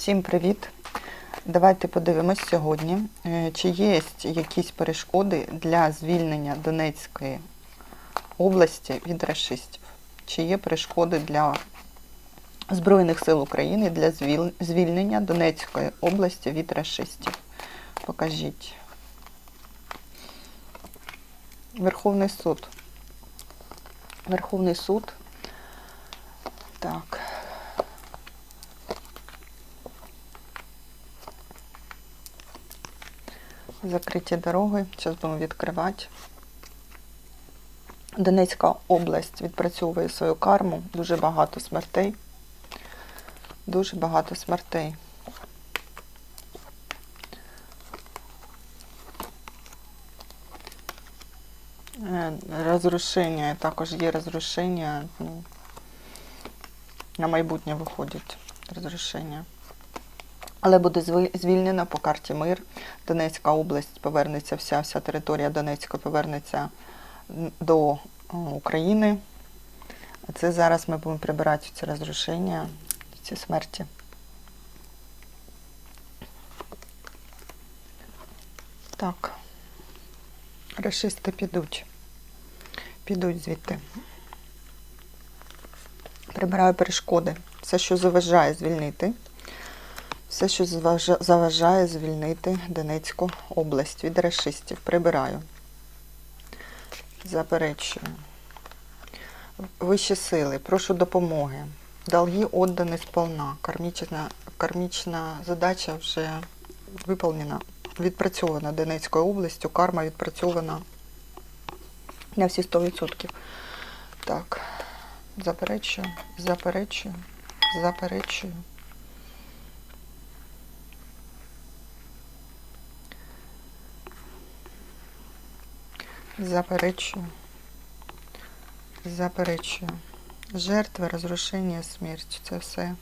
Всім привіт! Давайте подивимось сьогодні, е, чи є якісь перешкоди для звільнення Донецької області від расистів. Чи є перешкоди для Збройних сил України для звільнення Донецької області від расистів. Покажіть. Верховний суд. Верховний суд. Так. Закриті дороги. Зараз будемо відкривати. Донецька область відпрацьовує свою карму. Дуже багато смертей. Дуже багато смертей. Е, Розрушення, також є розрушення. Ну, на майбутнє виходять розрушення. Але буде звільнено по карті мир. Донецька область повернеться, вся, вся територія Донецька повернеться до України. Це зараз ми будемо прибирати ці розрушення, ці смерті. Так. Рашисти підуть. Підуть звідти. Прибираю перешкоди. Все, що заважає звільнити. Все, що заважає звільнити Донецьку область від рашистів. Прибираю. Заперечую. Вищі сили, прошу допомоги. Долги отдані сполна. Кармічна, кармічна задача вже виповнена, відпрацьована Донецькою областю. Карма відпрацьована на всі 100%. Так, заперечую, заперечую, заперечую. Заперечую. Заперечую. Жертви, розрушення, смерть. Це все.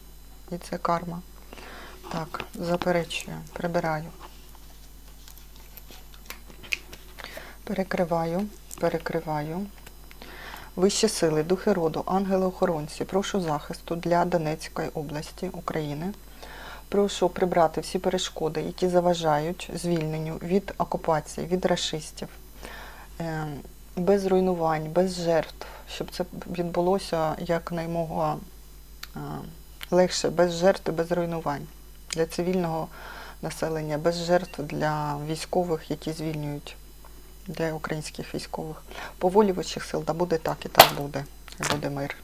І це карма. Так, заперечую. Прибираю. Перекриваю. Перекриваю. Вищі сили, духи роду, ангели-охоронці, прошу захисту для Донецької області України. Прошу прибрати всі перешкоди, які заважають звільненню від окупації, від расистів, без руйнувань, без жертв, щоб це відбулося якнаймога е, легше, без жертв без руйнувань для цивільного населення, без жертв для військових, які звільнюють, для українських військових. По вищих сил, да буде так і так буде. Буде мир.